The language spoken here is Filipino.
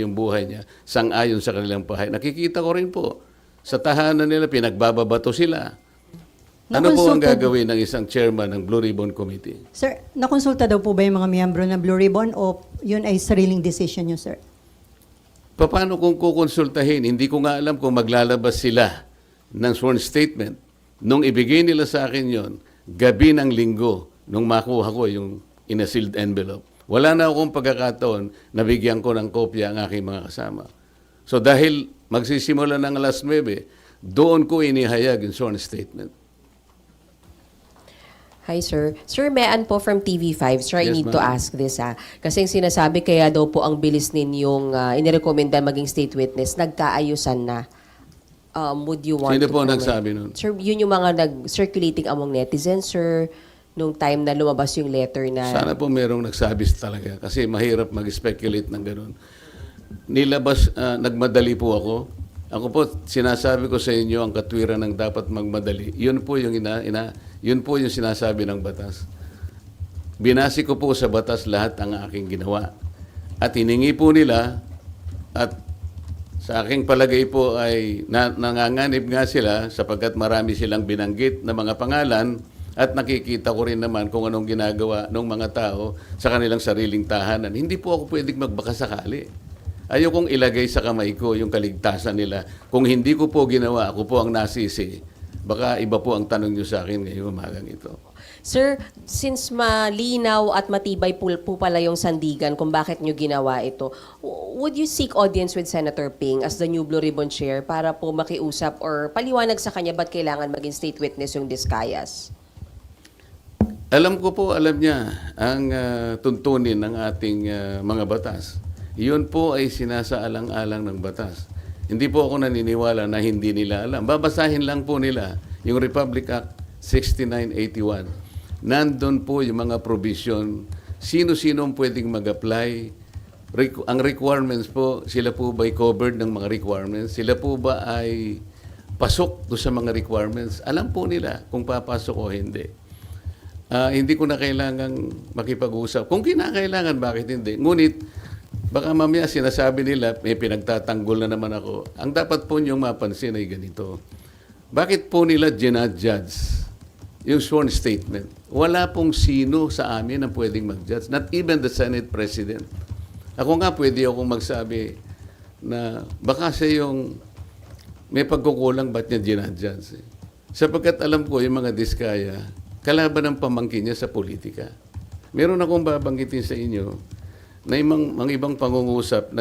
yung buhay niya sang-ayon sa kanilang buhay. Nakikita ko rin po, sa tahanan nila, pinagbababato sila. Ano po ang gagawin ng isang chairman ng Blue Ribbon Committee? Sir, nakonsulta daw po ba yung mga miyembro ng Blue Ribbon o yun ay sariling decision nyo, sir? Paano kung kukonsultahin? Hindi ko nga alam kung maglalabas sila ng sworn statement. Nung ibigay nila sa akin yon, gabi ng linggo, nung makuha ko yung in a sealed envelope, wala na akong pagkakataon na bigyan ko ng kopya ang aking mga kasama. So dahil magsisimula ng alas 9, doon ko inihayag yung sworn statement. Hi, sir. Sir Mean po from TV5. Sir, I Yes, need to ask this, ha. Kasi yung sinasabi, kaya daw po ang bilis ninyong uh, inirekomenda maging state witness, nagkaayusan na. Um, would you want Sino to po comment? nagsabi nun? Sir, yun yung mga nag-circulating among netizens, sir, nung time na lumabas yung letter na... Sana po merong nagsabi talaga kasi mahirap mag-speculate ng ganun. Nilabas, ah, nagmadali po ako. Ako po, sinasabi ko sa inyo ang katwiran ng dapat magmadali. Yun po yung, ina, ina, yun po yung sinasabi ng batas. Binasi ko po sa batas lahat ang aking ginawa. At hiningi po nila at sa aking palagay po ay na, nanganganib nga sila sapagkat marami silang binanggit na mga pangalan at nakikita ko rin naman kung anong ginagawa ng mga tao sa kanilang sariling tahanan. Hindi po ako pwedeng magbakasakali. Ayokong ilagay sa kamay ko yung kaligtasan nila. Kung hindi ko po ginawa, ako po ang nasisi. Baka iba po ang tanong nyo sa akin ngayong umagang ito. Sir, since malinaw at matibay po, pala yung sandigan kung bakit nyo ginawa ito, would you seek audience with Senator Ping as the new Blue Ribbon Chair para po makiusap or paliwanag sa kanya ba't kailangan maging state witness yung Discayas? Alam ko po, alam niya ang ah, tuntunin ng ating ah, mga batas. Iyon po ay sinasaalang-alang ng batas. Hindi po ako naniniwala na hindi nila alam. Babasahin lang po nila yung Republic Act 6981. Nandun po yung mga provision. Sino-sino pwedeng mag-apply. Ang requirements po, sila po ba covered ng mga requirements? Sila po ba ay pasok do sa mga requirements? Alam po nila kung papasok o hindi. Ah, hindi ko na kailangang makipag-usap. Kung kinakailangan, bakit hindi? Ngunit, baka mamaya sinasabi nila, may pinagtatanggol na naman ako. Ang dapat po niyong mapansin ay ganito. Bakit po nila ginadjudge yung sworn statement? Wala pong sino sa amin ang pwedeng mag-judge. Not even the Senate President. Ako nga pwede akong magsabi na baka siya yung may pagkukulang ba't niya ginadjudge. Eh? Sapagkat alam ko yung mga diskaya, kalaban ng pamangkin niya sa politika. Meron akong babanggitin sa inyo na mga, mga ibang pangungusap na